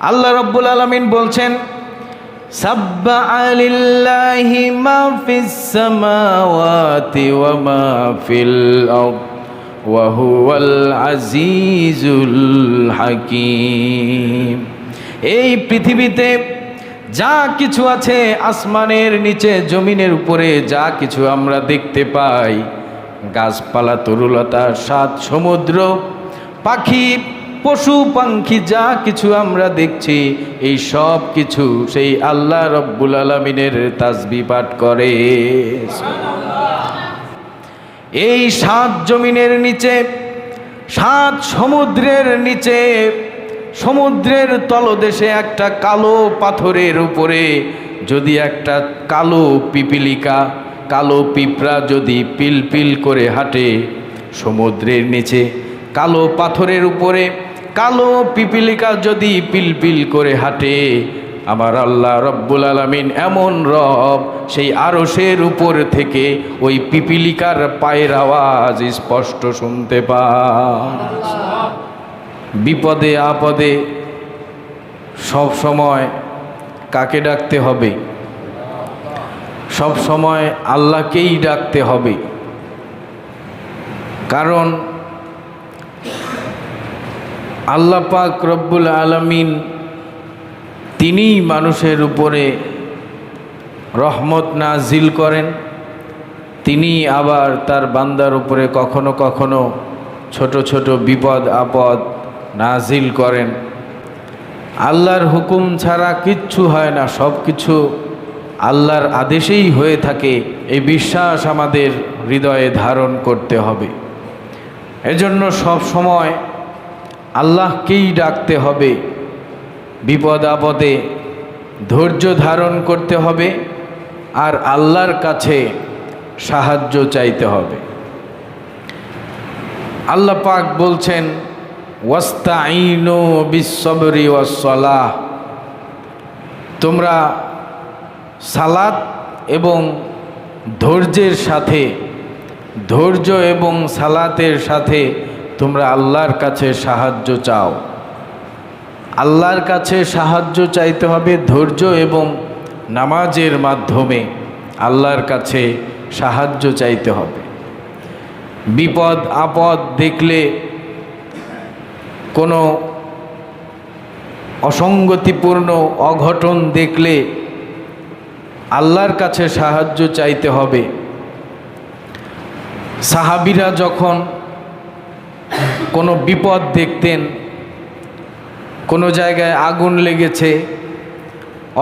আল্লাহ রব্বুল আলমিন বলছেন হাকিম। এই পৃথিবীতে যা কিছু আছে আসমানের নিচে, জমিনের উপরে যা কিছু আমরা দেখতে পাই, গাছপালা, তরুলতা, সাত সমুদ্র, পাখি পশু, পাখি, যা কিছু আমরা দেখছি, এই সব কিছু সেই আল্লাহ রব্বুল আলমিনের তাসবি পাঠ করে। এই সাত জমিনের নিচে, সাত সমুদ্রের নিচে, সমুদ্রের তলদেশে একটা কালো পাথরের উপরে যদি একটা কালো পিপিলিকা, কালো পিঁপড়া যদি পিল পিল করে হাঁটে সমুদ্রের নিচে, কালো পাথরের উপরে কালো পিপিলিকা যদি পিল পিল করে হাঁটে, আমার আল্লাহ রব্বুল আলমিন এমন রব, সেই আরসের উপর থেকে ওই পিপিলিকার পায়ের আওয়াজ স্পষ্ট শুনতে পায়। বিপদে আপদে সব সময় কাকে ডাকতে হবে? সব সময় আল্লাহকেই ডাকতে হবে। কারণ আল্লাহ পাক রব্বুল আলমিন তিনিই মানুষের উপরে রহমত নাজিল করেন। তিনি আবার তার বান্দার উপরে কখনো কখনো ছোট ছোট বিপদ আপদ নাজিল করেন। আল্লাহর হুকুম ছাড়া কিচ্ছু হয় না সব কিছু আল্লাহর আদেশেই হয়ে থাকে। এই বিশ্বাস আমাদের হৃদয়ে ধারণ করতে হবে। এজন্য সব সময় আল্লাহকেই ডাকতে হবে। বিপদ আপদে ধৈর্য ধারণ করতে হবে আর আল্লাহর কাছে সাহায্য চাইতে হবে। আল্লাহ পাক বলছেন ওয়াস্তাইনু বিশ্বরি ওয়াসলাহ তোমরা সালাত এবং ধৈর্যের সাথে, ধৈর্য এবং সালাতের সাথে তোমরা আল্লাহর কাছে সাহায্য চাও। আল্লাহর কাছে সাহায্য চাইতে হবে ধৈর্য এবং নামাজের মাধ্যমে আল্লাহর কাছে সাহায্য চাইতে হবে। বিপদ, আপদ দেখলে কোনো অসঙ্গতিপূর্ণ অঘটন দেখলে আল্লাহর কাছে সাহায্য চাইতে হবে। সাহাবিরা যখন কোনো বিপদ দেখতেন, কোনো জায়গায় আগুন লেগেছে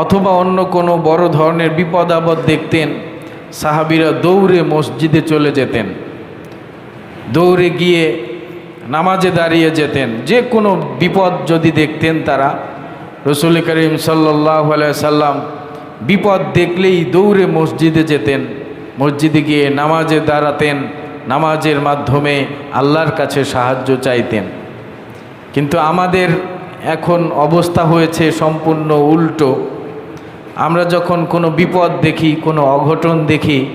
অথবা অন্য কোনো বড় ধরনের বিপদ আপদ দেখতেন, সাহাবিরা দৌড়ে মসজিদে চলে যেতেন, দৌড়ে গিয়ে নামাজে দাঁড়িয়ে যেতেন। যে কোনো বিপদ যদি দেখতেন তারা, রসুল করিম সাল্লাহ সাল্লাম বিপদ দেখলেই দৌড়ে মসজিদে যেতেন, মসজিদে গিয়ে নামাজে দাঁড়াতেন নামাজের মাধ্যমে আল্লাহর কাছে সাহায্য চাইতেন। কিন্তু আমাদের এখন অবস্থা হয়েছে সম্পূর্ণ উল্টো। আমরা যখন কোনো বিপদ দেখি, কোনো অঘটন দেখি,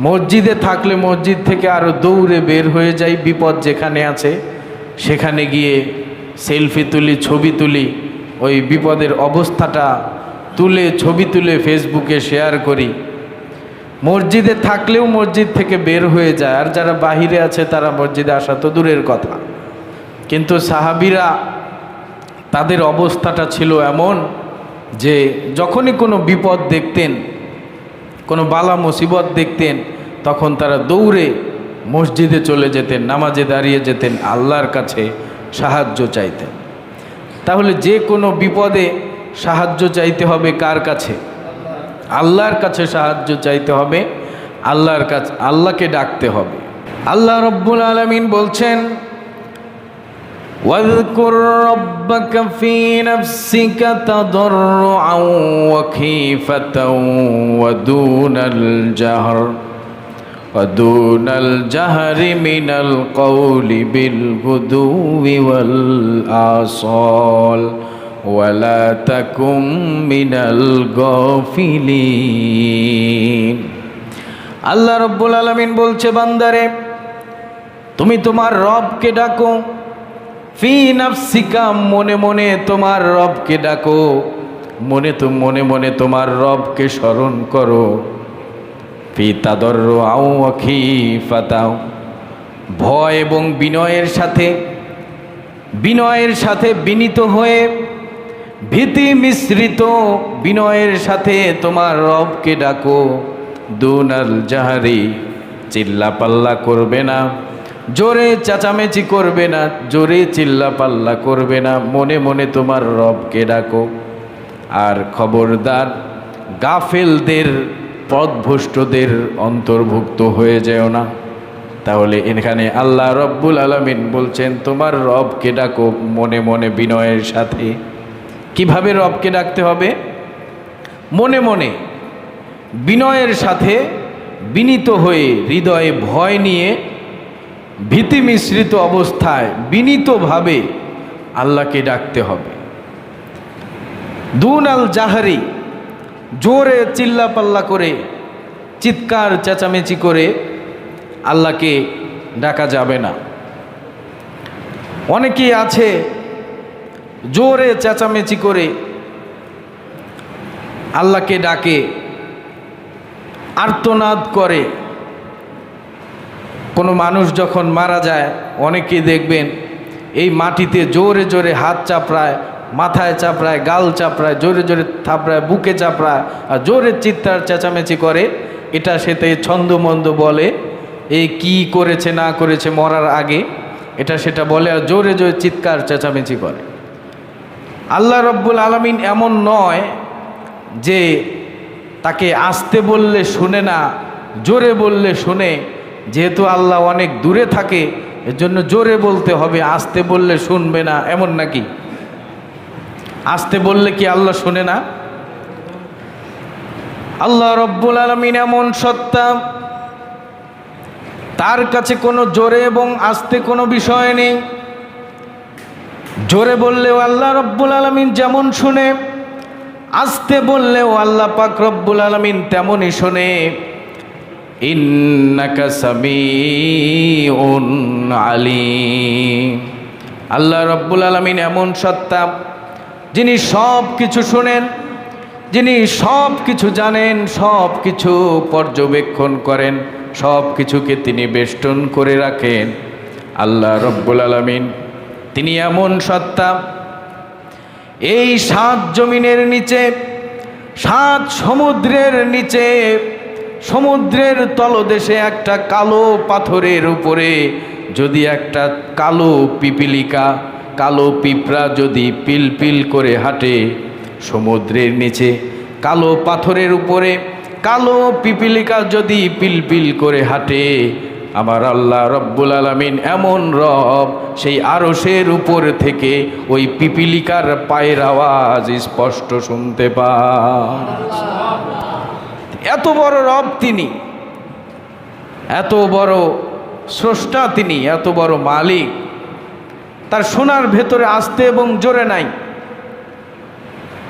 মসজিদে থাকলে মসজিদ থেকে আরও দৌড়ে বের হয়ে যাই বিপদ যেখানে আছে, সেখানে গিয়ে সেলফি তুলি, ছবি তুলি, ওই বিপদের অবস্থাটা তুলে, ছবি তুলে ফেসবুকে শেয়ার করি। মসজিদে থাকলেও মসজিদ থেকে বের হয়ে যায়। আর যারা বাহিরে আছে, তারা মসজিদে আসা তো দূরের কথা। কিন্তু সাহাবিরা তাদের অবস্থাটা ছিল এমন যে, যখনই কোনো বিপদ দেখতেন, কোনো বালা মুসিবত দেখতেন, তখন তারা দৌড়ে মসজিদে চলে যেতেন, নামাজে দাঁড়িয়ে যেতেন, আল্লাহর কাছে সাহায্য চাইতেন। তাহলে যে কোনো বিপদে সাহায্য চাইতে হবে কার কাছে? আল্লাহর কাছে সাহায্য চাইতে হবে আল্লাহর কাছে আল্লাহকে ডাকতে হবে আল্লাহ রব্বুল আলমিন বলছেন واذكر ربك في نفسك تضرعا وخيفة ودون الجهر ودون الجهر من القول بالغدو والآصال ولا تكن من الغافلين আল্লাহ রব্বুল আলমিন বলছে বান্দারে তুমি তোমার রবকে ডাকো ফি নাফসিকা মনে মনে তোমার রবকে ডাকো মনে তো মনে মনে তোমার রবকে স্মরণ করো ফি তাদর আউ আখি ফাতাও ভয় এবং বিনয়ের সাথে বিনয়ের সাথে বিনীত হয়ে ভীতি মিশ্রিত বিনয়ের সাথে তোমার রবকে ডাকো। দুনাল জাহারি চিল্লা পাল্লা করবে না। জোরে চেঁচামেচি করবে না, জোরে চিল্লা পাল্লা করবে না। মনে মনে তোমার রবকে ডাকো। আর খবরদার, গাফেলদের, পথভ্রষ্টদের অন্তর্ভুক্ত হয়ে যেও না। তাহলে এখানে আল্লাহ রব্বুল আলমিন বলছেন, তোমার রবকে ডাকো মনে মনে বিনয়ের সাথে। কীভাবে রবকে ডাকতে হবে? মনে মনে বিনয়ের সাথে বিনীত হয়ে হৃদয়ে ভয় নিয়ে ভীতি মিশ্রিত অবস্থায় বিনীতভাবে আল্লাহকে ডাকতে হবে। দুন আল জাহারি জোরে চিল্লাপাল্লা করে, চিৎকার চেঁচামেচি করে আল্লাহকে ডাকা যাবে না। অনেকেই আছে জোরে চেঁচামেচি করে আল্লাহকে ডাকে, আর্তনাদ করে। কোনো মানুষ যখন মারা যায়, অনেকেই দেখবেন এই মাটিতে জোরে জোরে হাত চাপড়ায়, মাথায় চাপড়ায়, গাল চাপড়ায়, জোরে জোরে থাপড়ায়, বুকে চাপড়ায় আর জোরে চিৎকার চেঁচামেচি করে, এটা সেতে ছন্দমন্দ বলে এই কি করেছে না করেছে মরার আগে, এটা সেটা বলে আর জোরে জোরে চিৎকার চেঁচামেচি করে। আল্লাহ রব্বুল আলমিন এমন নয় যে তাকে আসতে বললে শুনে না, জোরে বললে শুনে। যেহেতু আল্লাহ অনেক দূরে থাকে এর জন্য জোরে বলতে হবে, আসতে বললে শুনবে না, এমন নাকি? আসতে বললে কি আল্লাহ শুনে না? আল্লাহ রব্বুল আলমিন এমন সত্তা, তার কাছে কোনো জোরে এবং আসতে কোনো বিষয় নেই। জোরে বললেও আল্লাহ রব্বুল আলমিন যেমন শুনে, আসতে বললেও আল্লাহ পাক রব্বুল আলমিন তেমনই শোনে। ইন্নাকা আল্লাহ রব্বুল আলমিন এমন সত্তা, যিনি সব কিছু শোনেন, যিনি সব কিছু জানেন, সব কিছু পর্যবেক্ষণ করেন, সব কিছুকে তিনি বেষ্টন করে রাখেন। আল্লাহ রব্বুল আলমিন তিনি এমন সত্তা, এই সাত জমিনের নিচে, সাত সমুদ্রের নিচে, সমুদ্রের তলদেশে একটা কালো পাথরের উপরে যদি একটা কালো পিপিলিকা, কালো পিঁপড়া যদি পিলপিল করে হাঁটে সমুদ্রের নিচে, কালো পাথরের উপরে, কালো পিপিলিকা যদি পিলপিল করে হাঁটে আমার আল্লাহ রব্বুল আলমিন এমন রব, সেই আরসের উপর থেকে ওই পিপিলিকার পায়ের আওয়াজ স্পষ্ট শুনতে পান। এত বড় রব তিনি, এত বড় স্রষ্টা তিনি, এত বড় মালিক। তার শোনার ভেতরে আসতে এবং জোরে নাই।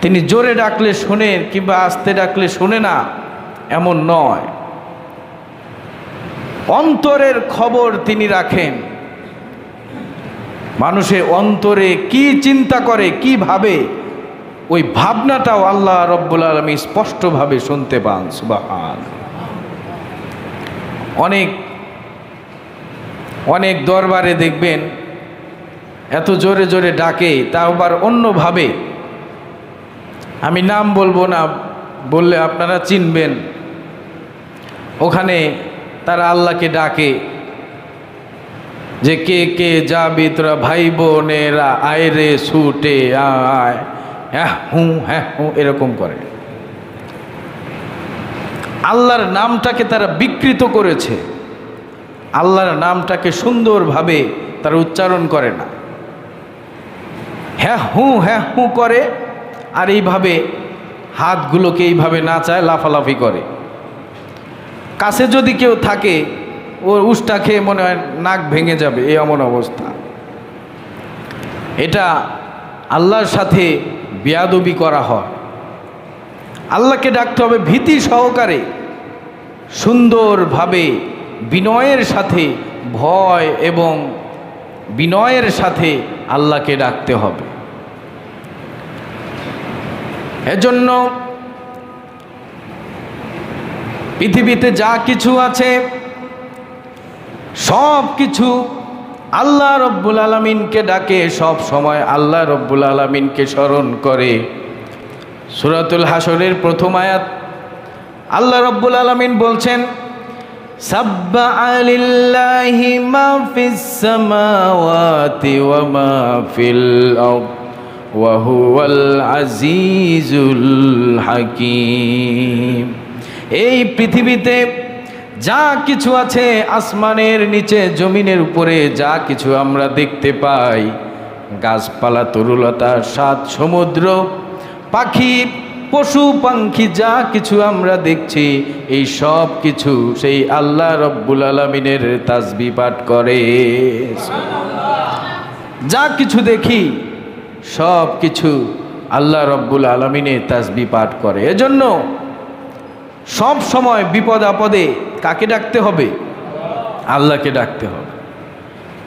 তিনি জোরে ডাকলে শোনে কিংবা আসতে ডাকলে শোনে না, এমন নয়। অন্তরের খবর তিনি রাখেন। মানুষের অন্তরে কি চিন্তা করে, কি ভাবে, ওই ভাবনাটাও আল্লাহ রব্বুল আলমী স্পষ্টভাবে শুনতে পান, সুবাহান। অনেক অনেক দরবারে দেখবেন, এত জোরে জোরে ডাকে তা আবার অন্যভাবে। আমি নাম বলব না, বললে আপনারা চিনবেন। ওখানে তারা আল্লাহকে ডাকে। যে কে কে যাবি তোরা ভাই বোনেরা আয় রে ছুটে আয়। হ্যাঁ হুঁ হ্যাঁ হুঁ, এরকম করে। আল্লাহর নামটাকে তারা বিকৃত করেছে। আল্লাহর নামটাকে সুন্দরভাবে তারা উচ্চারণ করে না। হ্যাঁ হুঁ হ্যাঁ হুঁ করে, আর এইভাবে হাতগুলোকে এইভাবে নাচায়, লাফালাফি করে। কাছে যদি কেউ থাকে, ওর উষ্টা খেয়ে মনে হয় নাক ভেঙে যাবে, এই এমন অবস্থা। এটা আল্লাহর সাথে বেয়াদবি করা হয়। আল্লাহকে ডাকতে হবে ভীতি সহকারে, সুন্দরভাবে, বিনয়ের সাথে, ভয় এবং বিনয়ের সাথে আল্লাহকে ডাকতে হবে। এজন্য পৃথিবীতে যা কিছু আছে সব কিছু আল্লাহ রব্বুল আলমিনকে ডাকে সব সময় আল্লাহ রব্বুল আলমিনকে স্মরণ করে সুরাতুল হাসরের প্রথম আয়াত আল্লাহ রব্বুল আলমিন বলছেন سبح لله ما في السماوات وما في الأرض وهو العزيز الحكيم এই পৃথিবীতে যা কিছু আছে আসমানের নিচে, জমিনের উপরে যা কিছু আমরা দেখতে পাই, গাছপালা, তরুলতা, সাত সমুদ্র, পাখি, পশু পাখি যা কিছু আমরা দেখছি, এই সব কিছু সেই আল্লাহ রব্বুল আলমিনের তাসবি পাঠ করে। যা কিছু দেখি, সব কিছু আল্লাহ রব্বুল আলমিনের তাসবি পাঠ করে। এজন্য সব সময় বিপদ আপদে কাকে ডাকতে হবে? আল্লাহকে ডাকতে হবে।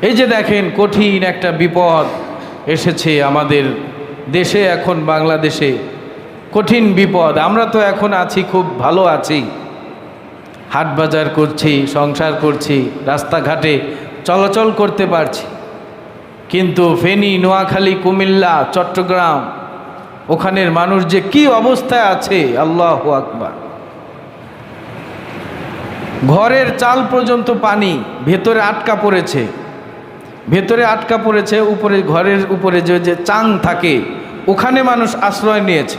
এই যে দেখেন, কঠিন একটা বিপদ এসেছে আমাদের দেশে, এখন বাংলাদেশে। কঠিন বিপদ। আমরা তো এখন আছি, খুব ভালো আছি। হাট বাজার করছি, সংসার করছি, রাস্তাঘাটে চলাচল করতে পারছি। কিন্তু ফেনী, নোয়াখালী, কুমিল্লা, চট্টগ্রাম, ওখানের মানুষ যে কি অবস্থায় আছে, আল্লাহ আকবার। ঘরের চাল পর্যন্ত পানি ভেতরে আটকা পড়েছে। ভেতরে আটকা পড়েছে, উপরে ঘরের উপরে যে যে চাং থাকে, ওখানে মানুষ আশ্রয় নিয়েছে।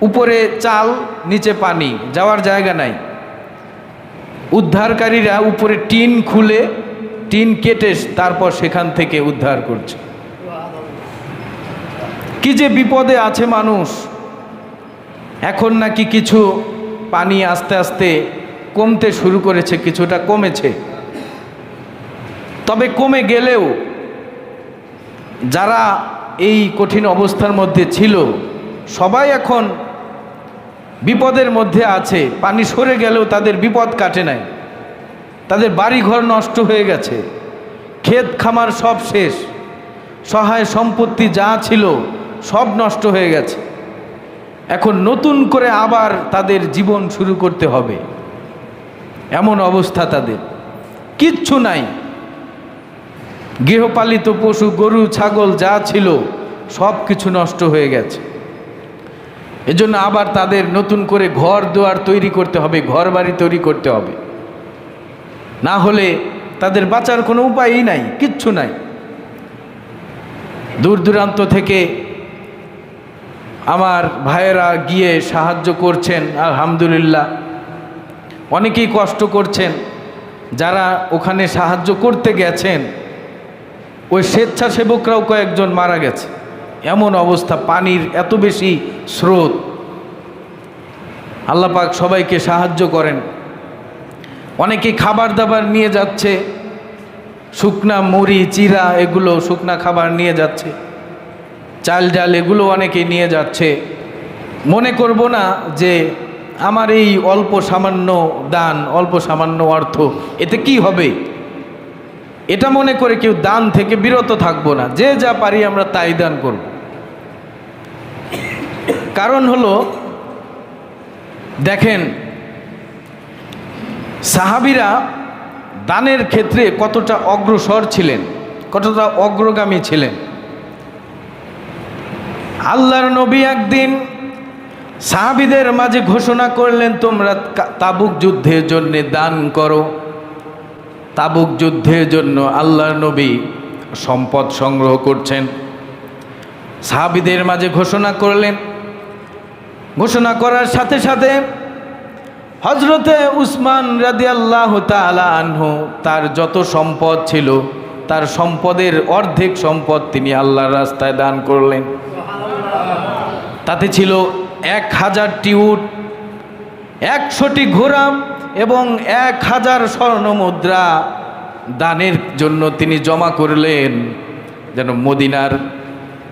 উপরে চাল, নিচে পানি, যাওয়ার জায়গা নাই। উদ্ধারকারীরা উপরে টিন খুলে, টিন কেটে তারপর সেখান থেকে উদ্ধার করছে। কি যে বিপদে আছে মানুষ। এখন নাকি কিছু পানি আস্তে আস্তে কমতে শুরু করেছে, কিছুটা কমেছে। তবে কমে গেলেও যারা এই কঠিন অবস্থার মধ্যে ছিল, সবাই এখন বিপদের মধ্যে আছে। পানি সরে গেলেও তাদের বিপদ কাটে নাই। তাদের বাড়ি ঘর নষ্ট হয়ে গেছে। ক্ষেত খামার সব শেষ। সহায় সম্পত্তি যা ছিল সব নষ্ট হয়ে গেছে। এখন নতুন করে আবার তাদের জীবন শুরু করতে হবে। এমন অবস্থা তাদের। কিচ্ছু নাই। গৃহপালিত পশু, গরু, ছাগল যা ছিল, সব কিছু নষ্ট হয়ে গেছে। এজন্য আবার তাদের নতুন করে ঘর দুয়ার তৈরি করতে হবে ঘর বাড়ি তৈরি করতে হবে। না হলে তাদের বাঁচার কোনো উপায়ই নাই, কিচ্ছু নাই। দূর দূরান্ত থেকে আমার ভাইয়েরা গিয়ে সাহায্য করছেন, আলহামদুলিল্লাহ। অনেকেই কষ্ট করছেন, যারা ওখানে সাহায্য করতে গেছেন, ওই স্বেচ্ছাসেবকরাও কয়েকজন মারা গেছে। এমন অবস্থা, পানির এত বেশি স্রোত। আল্লাপাক সবাইকে সাহায্য করেন। অনেকে খাবার দাবার নিয়ে যাচ্ছে, শুকনা মুড়ি, চিরা, এগুলো শুকনা খাবার নিয়ে যাচ্ছে, চাল ডাল এগুলো অনেকে নিয়ে যাচ্ছে। মনে করব না যে আমার এই অল্প সামান্য দান, অল্প সামান্য অর্থ, এতে কি হবে? এটা মনে করে কেউ দান থেকে বিরত থাকব না। যে যা পারি আমরা তাই দান করব। কারণ হলো, দেখেন, সাহাবিরা দানের ক্ষেত্রে কতটা অগ্রসর ছিলেন, কতটা অগ্রগামী ছিলেন। আল্লাহর নবী একদিন সাহাবিদের মাঝে ঘোষণা করলেন, তোমরা তাবুক যুদ্ধের জন্য দান করো। তাবুক যুদ্ধের জন্য আল্লাহর নবী সম্পদ সংগ্রহ করছেন। সাহাবিদের মাঝে ঘোষণা করলেন। ঘোষণা করার সাথে সাথে হজরতে উসমান রাদি আল্লাহ আনহু, তার যত সম্পদ ছিল, তার সম্পদের অর্ধেক সম্পদ তিনি আল্লাহর রাস্তায় দান করলেন। তাতে ছিল এক হাজারটি উট একশোটি ঘোরাম এবং এক হাজার স্বর্ণ মুদ্রা দানের জন্য তিনি জমা করলেন। যেন মদিনার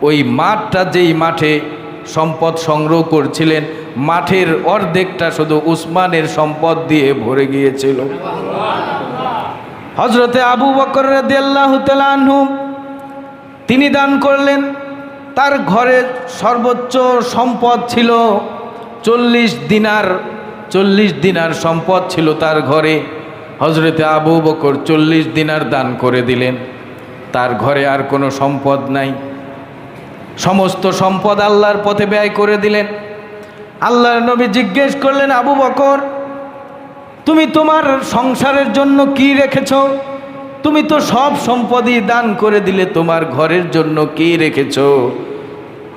ওই মাঠটা যেই মাঠে সম্পদ সংগ্রহ করছিলেন, মাঠের অর্ধেকটা শুধু উসমানের সম্পদ দিয়ে ভরে গিয়েছিল। হজরতে আবু বকর তিনি দান করলেন। তার ঘরে সর্বোচ্চ সম্পদ ছিল চল্লিশ দিনার চল্লিশ দিনার সম্পদ ছিল তার ঘরে। হজরতে আবু বকর চল্লিশ দিনার দান করে দিলেন। তার ঘরে আর কোনো সম্পদ নাই। সমস্ত সম্পদ আল্লাহর পথে ব্যয় করে দিলেন। আল্লাহর নবী জিজ্ঞেস করলেন, আবু বকর, তুমি তোমার সংসারের জন্য কি রেখেছ? তুমি তো সব সম্পদই দান করে দিলে, তোমার ঘরের জন্য কি রেখেছ?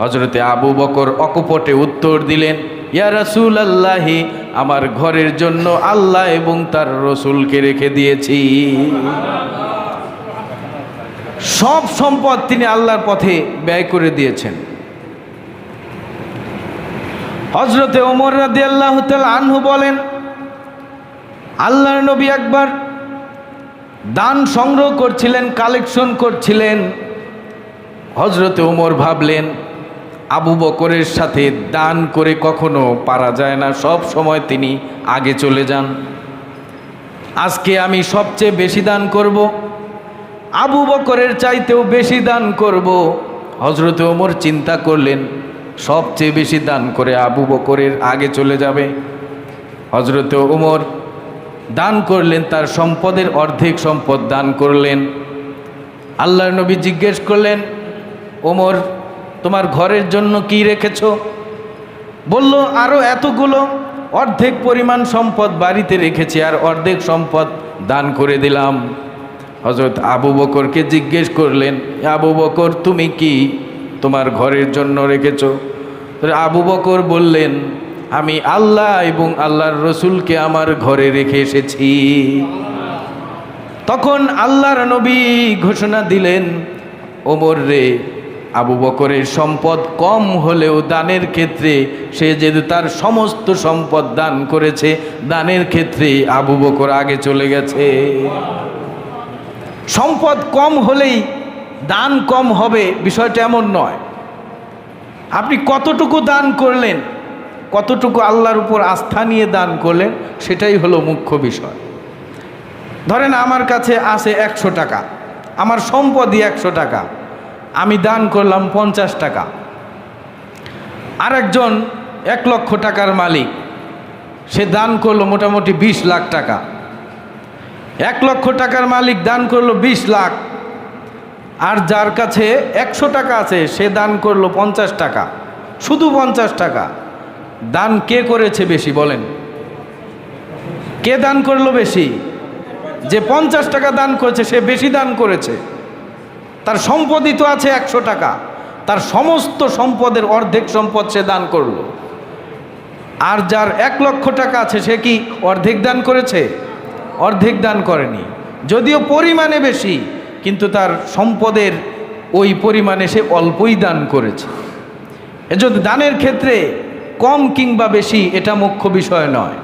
হজরতে আবু বকর অকপটে উত্তর দিলেন, ইয়া রাসুল আল্লাহি আমার ঘরের জন্য আল্লাহ এবং তার রসুলকে রেখে দিয়েছি। সব সম্পদ তিনি আল্লাহর পথে ব্যয় করে দিয়েছেন। হজরতে ওমর রাদি আল্লাহ আনহু বলেন, আল্লাহর নবী একবার দান সংগ্রহ করছিলেন কালেকশন করছিলেন। হজরতে ওমর ভাবলেন, আবু বকরের সাথে দান করে কখনো পারা যায় না, সব সময় তিনি আগে চলে যান। আজকে আমি সবচেয়ে বেশি দান করব, আবু বকরের চাইতেও বেশি দান করব। হজরতে ওমর চিন্তা করলেন, সবচেয়ে বেশি দান করে আবু বকরের আগে চলে যাবে। হজরতে ওমর দান করলেন, তার সম্পদের অর্ধেক সম্পদ দান করলেন। আল্লাহর নবী জিজ্ঞেস করলেন, ওমর, তোমার ঘরের জন্য কি রেখেছ? বলল আরও এতগুলো অর্ধেক পরিমাণ সম্পদ বাড়িতে রেখেছি, আর অর্ধেক সম্পদ দান করে দিলাম। হজরত আবু বকরকে জিজ্ঞেস করলেন, আবু বকর, তুমি কি তোমার ঘরের জন্য রেখেছ? আবু বকর বললেন আমি আল্লাহ এবং আল্লাহর রসুলকে আমার ঘরে রেখে এসেছি। তখন আল্লাহর নবী ঘোষণা দিলেন, ওমর রে, আবু বকরের সম্পদ কম হলেও দানের ক্ষেত্রে সে যেহেতু তার সমস্ত সম্পদ দান করেছে, দানের ক্ষেত্রে আবু বকর আগে চলে গেছে। সম্পদ কম হলেই দান কম হবে, বিষয়টা এমন নয়। আপনি কতটুকু দান করলেন কতটুকু আল্লাহর উপর আস্থা নিয়ে দান করলেন, সেটাই হলো মুখ্য বিষয়। ধরেন আমার কাছে আছে একশো টাকা, আমার সম্পদই একশো টাকা, আমি দান করলাম পঞ্চাশ টাকা। আরেকজন এক লক্ষ টাকার মালিক, সে দান করল মোটামুটি বিশ লাখ টাকা। এক লক্ষ টাকার মালিক দান করল বিশ লাখ, আর যার কাছে একশো টাকা আছে, সে দান করল পঞ্চাশ টাকা। শুধু পঞ্চাশ টাকা। দান কে করেছে বেশি, বলেন। কে দান করল বেশি? যে পঞ্চাশ টাকা দান করেছে, সে বেশি দান করেছে। তার সম্পদই তো আছে একশো টাকা। তার সমস্ত সম্পদের অর্ধেক সম্পদ সে দান করল। আর যার এক লক্ষ টাকা আছে, সে কি অর্ধেক দান করেছে? অর্ধেক দান করেনি। যদিও পরিমাণে বেশি, কিন্তু তার সম্পদের ওই পরিমাণে সে অল্পই দান করেছে। এজন্য দানের ক্ষেত্রে কম কিংবা বেশি, এটা মুখ্য বিষয় নয়।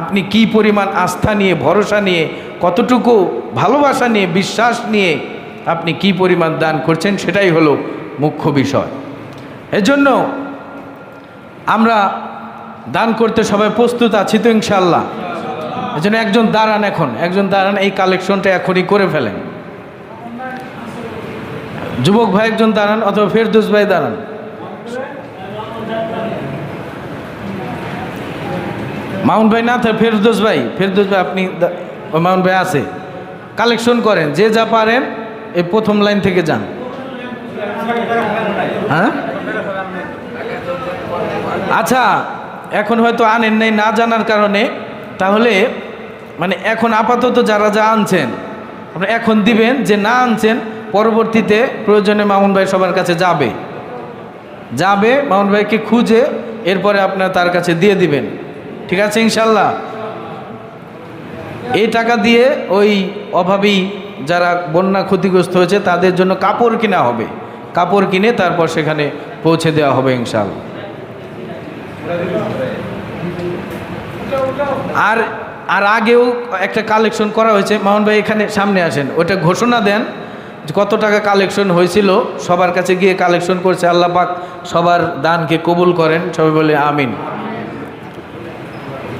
আপনি কি পরিমাণ আস্থা নিয়ে, ভরসা নিয়ে, কতটুকু ভালোবাসা নিয়ে, বিশ্বাস নিয়ে আপনি কি পরিমাণ দান করছেন, সেটাই হলো মুখ্য বিষয়। এজন্য আমরা দান করতে সবাই প্রস্তুত আছি তো ইনশাল্লাহ এজন্য একজন দাঁড়ান এখন, একজন দাঁড়ান, এই কালেকশনটা এখনই করে ফেলেন। যুবক ভাই একজন দাঁড়ান, অথবা ফেরদৌস ভাই দাঁড়ান। মাউন্ট ভাই না থাকে, ফেরদৌস ভাই ফেরদৌস ভাই আপনি মাউন্ট ভাই আছে। কালেকশন করেন, যে যা পারেন, এই প্রথম লাইন থেকে যান। হ্যাঁ? আচ্ছা এখন হয়তো আনেন নাই, না জানার কারণে, তাহলে মানে এখন আপাতত যারা যা আনছেন আপনি এখন দিবেন, যে না আনছেন, পরবর্তীতে প্রয়োজনে মামুন ভাই সবার কাছে যাবে। যাবে, মামুন ভাইকে খুঁজে, এরপরে আপনার তার কাছে দিয়ে দিবেন। ঠিক আছে, ইনশাল্লাহ। এই টাকা দিয়ে ওই অভাবী যারা বন্যা ক্ষতিগ্রস্ত হয়েছে, তাদের জন্য কাপড় কিনা হবে। কাপড় কিনে তারপর সেখানে পৌঁছে দেওয়া হবে, ইনশাল্লাহ। আর আর আগেও একটা কালেকশন করা হয়েছে। মামুন ভাই, এখানে সামনে আসেন। ওটা ঘোষণা দেন কত টাকা কালেকশন হয়েছিল। সবার কাছে গিয়ে কালেকশন করছে। আল্লাহ পাক সবার দানকে কবুল করেন। সবাই বলে আমিন।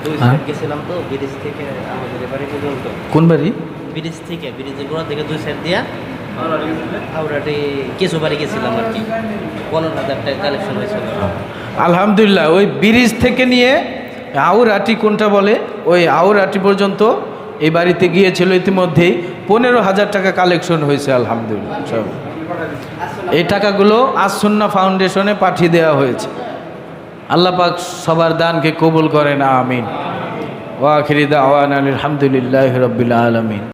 দুই হ্যাঁ। সাইড গেছিলাম তো ব্রিজ থেকে আমাদের এবারে পর্যন্ত কোন বাড়ি? ব্রিজ থেকে ব্রিজের গোড়া থেকে দুই সাইড দিয়া হাওড়াটি কিছু বাড়ি গেছিলাম আর কি। পনেরো হাজার টাকা কালেকশন হয়েছিল। আলহামদুলিল্লাহ ওই ব্রিজ থেকে নিয়ে আউরাটি কোনটা বলে? ওই আউরাটি পর্যন্ত এই বাড়িতে গিয়েছিল ইতিমধ্যেই। পনেরো হাজার টাকা কালেকশন হয়েছে আলহামদুলিল্লাহ সব। এই টাকাগুলো আসন্না ফাউন্ডেশনে পাঠিয়ে দেওয়া হয়েছে। আল্লাহ পাক সবার দানকে কবুল করেন আমিন। ওয়াখিরি দাওয়ান আলহামদুলিল্লাহ রবিল আলমিন।